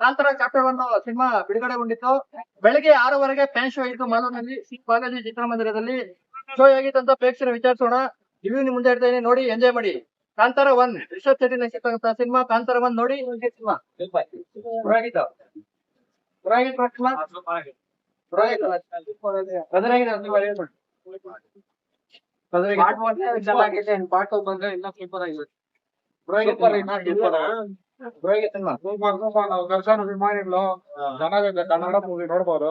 Kantara chapter ಒಂದು cinema ಬಿಡುಗಡೆಗೊಂಡಿತ್ತು. ಬೆಳಿಗ್ಗೆ ಆರೂವರೆಗೆ ಫ್ಯಾನ್ ಶೋ ಇತ್ತು ಮಾಲೂರಿನಲ್ಲಿ ಸಿ ಬಾಲಾಜಿ ಚಿತ್ರಮಂದಿರದಲ್ಲಿ. ಶೋ ಆಗಿದ್ದಂತ ಅಂತ ಪ್ರೇಕ್ಷಕರು ವಿಚಾರಿಸೋಣ. ರಿವ್ಯೂ ನಿಮ್ ಮುಂದೆ ಇಡ್ತಾ ಇದೀನಿ ನೋಡಿ ಎಂಜಾಯ್ ಮಾಡಿ. ಕಾಂತಾರ ಒನ್. ರಿಷಬ್ ಶೆಟ್ಟಿ ನಟಿಸಿರ್ತಕ್ಕಂಥ ಸಿನಿಮಾ ಕಾಂತಾರ ಒನ್. ನೋಡಿ ಸಿನಿಮಾ. ಪಾರ್ಟ್ ಬಂದ್ರೆ ಇನ್ನೂ ಸೂಪರ್ ಆಗಿದೆ. ನಾವು ದರ್ಶನ್ ಅಭಿಮಾನಿಗಳು ಚೆನ್ನಾಗಿದೆ ಕನ್ನಡ ಮೂವಿ ನೋಡ್ಬೋದು.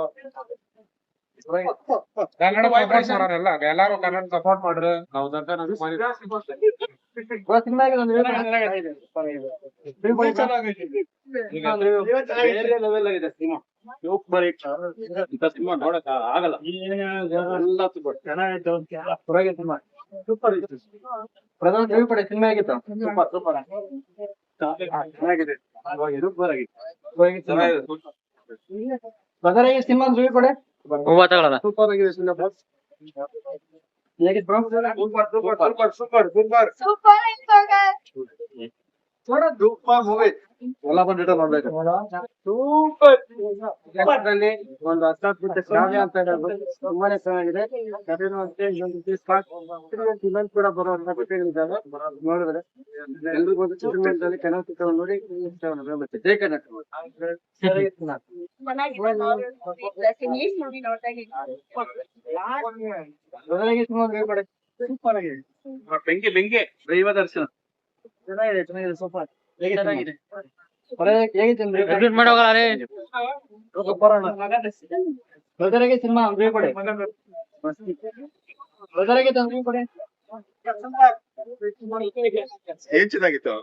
ಕನ್ನಡ ಮಾಡೋರೆಲ್ಲ ಎಲ್ಲಾರು ಕನ್ನಡ ಸಪೋರ್ಟ್ ಮಾಡ್ರಿ. ನಾವು ದರ್ಶನ ಅಭಿಮಾನಿ ಸಿನಿಮಾ ನೋಡಕ್ ಆಗಲ್ಲ. ಸೂಪರ್. ಪ್ರಧಾನ ಪಡೆ ಸಿನಿಮಾ ಆಗಿತ್ತು ಸೂಪರ್ ಸೂಪರ್. ಸಿನಿಮಾ. ಬ್ರದರ್ ಹೇಗೆ ಸಿನಿಮಾ ರಿವ್ಯೂ ಕೊಡಿ ಸೂಪರ್ ಆಗಿದೆ ಸಿನಿಮಾ ಹೇಗಿತ್ತು bro super super super super super Super Infogas. Super movie ಎಲ್ಲ ಬಂದಿಟ್ಟ ನೋಡ್ಬೇಕು ಕನ್ನಡದಲ್ಲಿ ಒಂದು ಕಾವ್ಯ ಅಂತ ಹೇಳ್ಬೋದು ತುಂಬಾನೇ ಚೆನ್ನಾಗಿದೆ ಕಥೆನೂ ಅಷ್ಟೇ ಇನ್ನೊಂದು ಇವೆಂಟ್ ಕೂಡ ಬರುವಂತ ಕಥೆಗಳಿದ್ದಾವೆ ನೋಡಿದ್ರೆ ಎಲ್ರಿಗೂ ಒಂದು ಚಿತ್ರಮಂದಿರದಲ್ಲಿ ಕೆಲವು ಚಿತ್ರವನ್ನು ನೋಡಿ ಸೂಪರ್ ಆಗಿದೆ ಬೆಂಕಿ ಬೆಂಕಿ ದೈವ ದರ್ಶನ ಚೆನ್ನಾಗಿದೆ ಚೆನ್ನಾಗಿದೆ ಸೋಫಾ ಚೆನ್ನಾಗಿದೆ ಸಿನಿಮಾ ರಿವ್ಯೂ ಕೊಡಿ. ರಿವ್ಯೂ ಕೊಡಿ. ಏನ್ ಚೆನ್ನಾಗಿತ್ತು?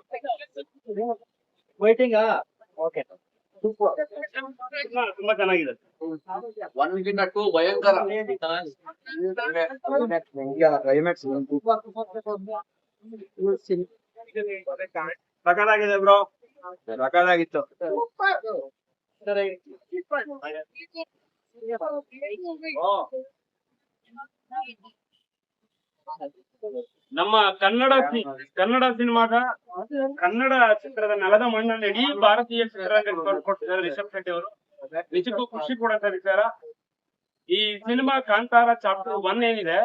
ವೈಟಿಂಗ್ ಓಕೆ ತುಂಬಾ ಚೆನ್ನಾಗಿದೆ. ಒನ್ ಗಿಂತ ಟೂ ಭಯಂಕರ. Climax ಸಕಲಾಗಿದೆ bro. ಸಕಾಲಾಗಿತ್ತು ನಮ್ಮ ಕನ್ನಡ ಕನ್ನಡ ಸಿನಿಮಾದ ಕನ್ನಡ ಚಿತ್ರದ ನೆಲದ ಮಣ್ಣಲ್ಲಿ ಇಡೀ ಭಾರತೀಯ ಚಿತ್ರರಂಗ ಕೊಟ್ಟಿದ್ದಾರೆ ರಿಷಬ್ ಶೆಟ್ಟಿ ಅವರು. ನಿಜಕ್ಕೂ ಖುಷಿ ಕೊಡಂತ ವಿಚಾರ. ಈ ಸಿನಿಮಾ ಕಾಂತಾರ ಚಾಪ್ಟರ್ ಒನ್ ಏನಿದೆ?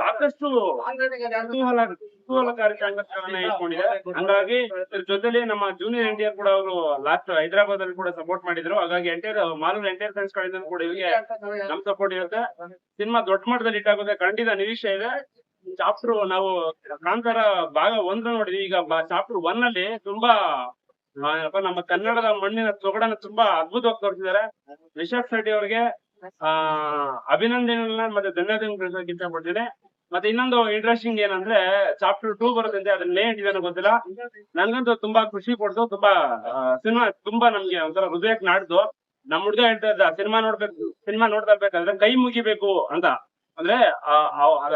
ಸಾಕಷ್ಟು ಕುತೂಹಲ ಕುತೂಹಲಕಾರಿ ಸಂಘಟನೆ ಇಟ್ಕೊಂಡಿದೆ. ಹಂಗಾಗಿ ಇದ್ರ ಜೊತೆಲಿ ನಮ್ಮ ಜೂನಿಯರ್ ಎನ್ ಕೂಡ ಅವರು ಲಾಸ್ಟ್ ಹೈದರಾಬಾದ್ ಅಲ್ಲಿ ಕೂಡ ಸಪೋರ್ಟ್ ಮಾಡಿದ್ರು. ಹಾಗಾಗಿ ಎಂಟೈರ್ ಮಾಲೂರು ಎಂಟೈರ್ ಸೈನ್ಸ್ ಗಳಿಂದ ಕೂಡ ಇವರಿಗೆ ನಮ್ ಸಪೋರ್ಟ್ ಇರುತ್ತೆ. ಸಿನಿಮಾ ದೊಡ್ಡ ಮಟ್ಟದಲ್ಲಿ ಇಟ್ಟಾಗುತ್ತೆ ಖಂಡಿತ ನಿರೀಕ್ಷೆ ಇದೆ. ಚಾಪ್ಟರ್ ನಾವು ಕಾಂತಾರ ಭಾಗ ಒಂದು ನೋಡಿದ್ವಿ. ಈಗ ಚಾಪ್ಟರ್ ಒನ್ ಅಲ್ಲಿ ತುಂಬಾ ನಮ್ಮ ಕನ್ನಡದ ಮಣ್ಣಿನ ಸೊಗಡನ್ನ ತುಂಬಾ ಅದ್ಭುತವಾಗಿ ತೋರಿಸಿದ್ದಾರೆ. ರಿಷಬ್ ಶೆಟ್ಟಿ ಅವರಿಗೆ, ಆ, ಅಭಿನಂದನೆಗಳನ್ನ ಮತ್ತೆ ಧನ್ಯವಾದಗಳು ಇಷ್ಟಪಡ್ತೀನಿ ಮತ್ತೆ ಇನ್ನೊಂದು ಇಂಟ್ರೆಸ್ಟಿಂಗ್ ಏನಂದ್ರೆ ಚಾಪ್ಟರ್ ಟೂ ಬರುತ್ತೆ ಅದನ್ನ ಏನ್ ಇದೆಯೋ ಗೊತ್ತಿಲ್ಲ. ನನ್ಗಂತೂ ತುಂಬಾ ಖುಷಿ ಪಡ್ತು ತುಂಬಾ ಸಿನಿಮಾ ತುಂಬಾ ನಮ್ಗೆ ಒಂಥರ ಹೃದಯಕ್ಕೆ ನಾಡ್ದು. ನಮ್ ಹುಡುಗ ಹೇಳ್ತಾ ಇದ್ದ, ಸಿನಿಮಾ ನೋಡ್ಬೇಕು, ಸಿನಿಮಾ ನೋಡ್ತಾ ಇರ್ಬೇಕಾದ್ರೆ ಕೈ ಮುಗಿಬೇಕು ಅಂತ. ಅಂದ್ರೆ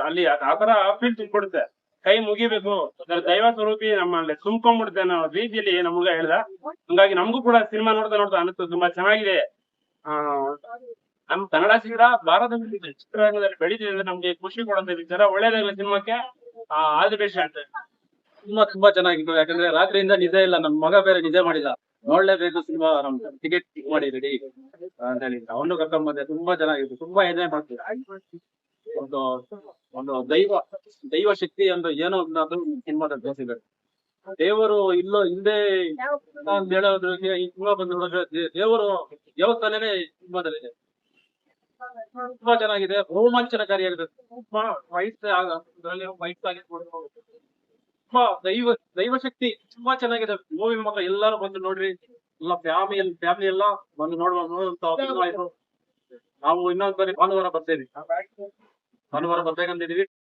ಅಲ್ಲಿ ಆತರ ಫೀಲ್ ಕೊಡುತ್ತೆ ಕೈ ಮುಗಿಬೇಕು. ಅದ್ರ ದೈವ ಸ್ವರೂಪಿ ನಮ್ಮಲ್ಲಿ ತುಂಬ್ಕೊಂಡ್ಬಿಡುತ್ತೆ ಅನ್ನೋ ರೀತಿಯಲ್ಲಿ ನಮ್ ಹುಡುಗ ಹೇಳ್ದ. ಹಂಗಾಗಿ ನಮಗೂ ಕೂಡ ಸಿನಿಮಾ ನೋಡ್ತಾ ನೋಡ್ತಾ ಅನಿಸ್ತು ತುಂಬಾ ಚೆನ್ನಾಗಿದೆ. ಆ ನಮ್ ಕನ್ನಡ ಸಿನಿಮಾ ಭಾರತದಲ್ಲಿ ಚಿತ್ರರಂಗದಲ್ಲಿ ಬೆಳೀತಿದೆ ನಮ್ಗೆ ಖುಷಿ ಕೊಡುವಂತ ವಿಚಾರ ಒಳ್ಳೇದಾಗಲಿ ಸಿನಿಮಾಕ್ಕೆ, ಆ ದಿ ಬೆಸ್ಟ್ ಅಂತ ತುಂಬಾ ತುಂಬಾ ಚೆನ್ನಾಗಿತ್ತು ಯಾಕಂದ್ರೆ ರಾತ್ರಿಯಿಂದ ನಿಜ ಇಲ್ಲ ನಮ್ ಮಗ ಬೇರೆ ನಿಜ ಮಾಡಿಲ್ಲ. ನೋಡ್ಲೇಬೇಕು ಸಿನಿಮಾ, ನಮ್ ಟಿಕೆಟ್ ಮಾಡಿ ರೆಡಿ ಅಂತ ಹೇಳಿದ್ರೆ. ಅವನು ಕರ್ಕೊಂಡ್ ಬಂದೆ. ತುಂಬಾ ಚೆನ್ನಾಗಿತ್ತು. ತುಂಬಾ ಎಂಜಾಯ್ ಮಾಡ್ತೀವಿ ಒಂದು ಒಂದು ದೈವ ದೈವ ಶಕ್ತಿ ಒಂದು ಏನೋ ಅನ್ನೋದು ಸಿನಿಮಾದಲ್ಲಿ ತೋರಿಸಿದ್ದಾರೆ. ದೇವರು ಇಲ್ಲೋ ಹಿಂದೆ ಅಂತ ಹೇಳೋದ್ರಿಗೆ ಸಿನಿಮಾ ಬಂದು ನೋಡಿದ್ರೆ ದೇ- ದೇವರು ದೇವಸ್ಥಾನನೇ ಸಿನಿಮಾದಲ್ಲಿದೆ. ತುಂಬಾ ಚೆನ್ನಾಗಿದೆ. ರೋಮಾಂಚನಕಾರಿಯಾಗಿದೆ. ತುಂಬಾ ವೈಟ್ ಇದರಲ್ಲಿ ಆಗಿ ತುಂಬಾ ದೈವ ದೈವ ಶಕ್ತಿ ತುಂಬಾ ಚೆನ್ನಾಗಿದೆ. ಮೂವಿ ಮಾತ್ರ ಎಲ್ಲಾರು ಬಂದು ನೋಡ್ರಿ. ಎಲ್ಲ ಫ್ಯಾಮಿಲಿ ಫ್ಯಾಮಿಲಿ ಎಲ್ಲ ಬಂದು ನೋಡುವ ನಾವು ಇನ್ನೊಂದ್ ಬಾರಿ ಭಾನುವಾರ ಬರ್ತೇವೆ ಭಾನುವಾರ ಬರ್ಬೇಕಂತಿದೀವಿ